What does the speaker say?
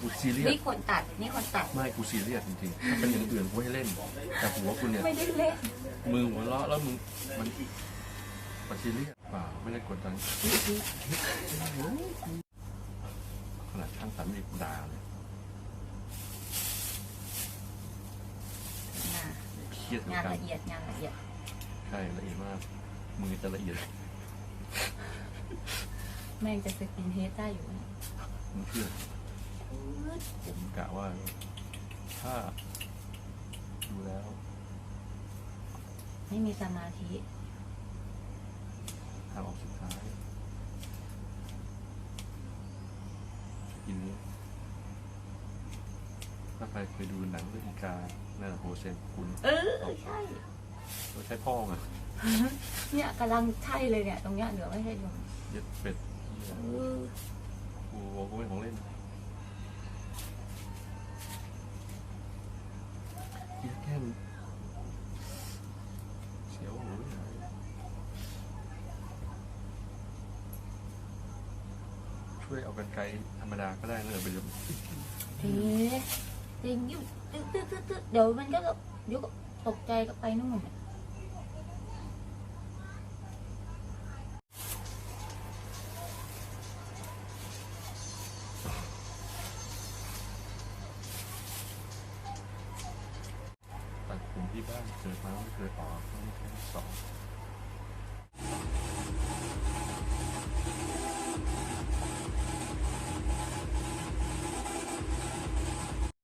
กูซีเรียสนี่คนตัดนี่คนตัด ไม่กูซีเรียสจริงๆถ้าเป็นอย่างอื่นกูให้เล่น แต่หัวกูเนี่ยไม่ได้เล่นมือหัวเราะแล้วมึงมันมันซีเรียสเปล่าไม่ได้กดดันขนาดช่างตัดมีกูด่าเลยน่ะเครียดเหมือนงานกันละเอียดงานละเอียดใช่ละเอียดมากมือจะละเอียดแม่งจะสกินเฮดได้อยู่นะมึงเชื่อ ผมกะว่า ถ้าดูแล้ว ไม่มีสมาธิทางออกสุดท้ายกินนี้ ถ้าใครเคยดูหนังเรื่องอีกานั่นแหละโฮเซนคุณเออใช่เราใช้พ่อไงเนี่ยกำลังใช่เลยเนี่ย ตรงเนี้ยเหลือไม่ใช่ดวงเย็ดเป็ดเหี้ยเออกูบอกกูไม่ของเล่น เหี้ยแก้มเสียวหูเลยช่วยเอากันไกลธรรมดาก็ได้นะเดี๋ยวไปเดี๋ยวเอ๊ะจริงอยู่ตึ๊ดตึ๊ดตึ๊ดตึ๊ดเดี๋ยวมันก็เดี๋ยวก็ตกใจก็ไปนู่น น่ะตัดผมที่บ้า